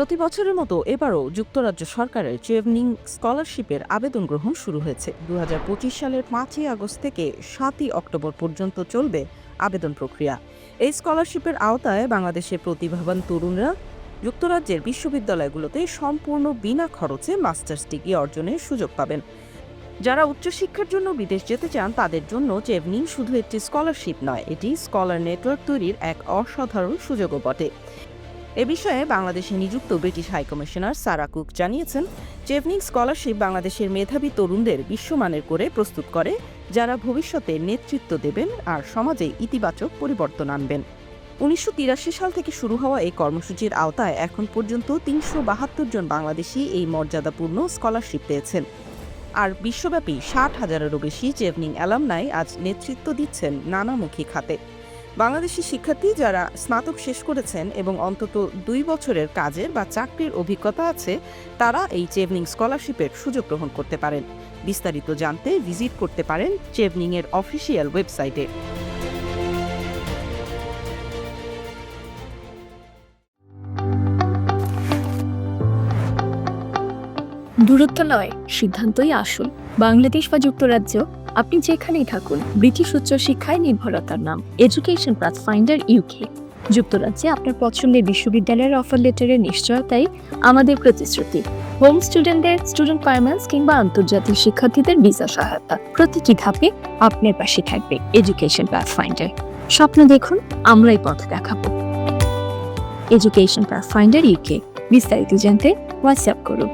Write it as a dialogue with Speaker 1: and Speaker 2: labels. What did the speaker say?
Speaker 1: প্রতি বছরের মতো এবারও যুক্তরাজ্য সরকারের চেভনিং স্কলারশিপের আবেদন গ্রহণ শুরু হয়েছে। দু হাজার পঁচিশ সালের পাঁচই আগস্ট থেকে সাতই অক্টোবর পর্যন্ত চলবে আবেদন প্রক্রিয়া। এই স্কলারশিপের আওতায় বাংলাদেশের প্রতিভাবান তরুণরা যুক্তরাজ্যের বিশ্ববিদ্যালয়গুলোতে সম্পূর্ণ বিনা খরচে মাস্টার্স ডিগ্রি অর্জনের সুযোগ পাবেন। যারা উচ্চশিক্ষার জন্য বিদেশ যেতে চান, তাদের জন্য চেভনিং শুধু একটি স্কলারশিপ নয়, এটি স্কলার নেটওয়ার্ক তৈরির এক অসাধারণ সুযোগও বটে। এ বিষয়ে বাংলাদেশে নিযুক্ত ব্রিটিশ হাইকমিশনার সারা কুক জানিয়েছেন চেভনিং স্কলারশিপ বাংলাদেশের মেধাবী তরুণদের বিশ্বমানের করে প্রস্তুত করে, যারা ভবিষ্যতে নেতৃত্ব দেবেন আর সমাজে ইতিবাচক পরিবর্তন আনবেন। উনিশশো তিরাশি সাল থেকে শুরু হওয়া এই কর্মসূচির আওতায় এখন পর্যন্ত তিনশো বাহাত্তর জন বাংলাদেশি এই মর্যাদাপূর্ণ স্কলারশিপ পেয়েছেন। আর বিশ্বব্যাপী ষাট হাজারেরও বেশি চেভনিং অ্যালামনাই আজ নেতৃত্ব দিচ্ছেন নানামুখী খাতে। বাংলাদেশি শিক্ষার্থী যারা স্নাতক শেষ করেছেন এবং অন্তত দুই বছরের কাজের বা চাকরির অভিজ্ঞতা আছে, তারা এই চেভনিং স্কলারশিপের সুযোগ গ্রহণ করতে পারেন। বিস্তারিত জানতে ভিজিট করতে পারেন চেভনিংয়ের অফিসিয়াল ওয়েবসাইটে।
Speaker 2: দূরত্ব নয়, সিদ্ধান্তই আসল। বাংলাদেশ বা যুক্তরাজ্য, আপনি যেখানেই থাকুন, ব্রিটিশ উচ্চ শিক্ষায় নির্ভরতার নাম। এডুকেশন পাথ ফাইন্ডার ইউকে যুক্তরাজ্যে আপনার পছন্দের বিশ্ববিদ্যালয়ের অফার লেটারের নিশ্চয়তাই আমাদের প্রতিশ্রুতি। হোম স্টুডেন্টদের স্টুডেন্ট ফাইন্যান্স কিংবা আন্তর্জাতিক শিক্ষার্থীদের ভিসা সহায়তা। প্রতিটি ধাপে আপনার পাশে থাকবে এডুকেশন পাথ ফাইন্ডার স্বপ্ন দেখুন, আমরাই পথ দেখাবো। এডুকেশন পাথ ফাইন্ডার ইউকে বিস্তারিত জানতে হোয়াটসঅ্যাপ করুন।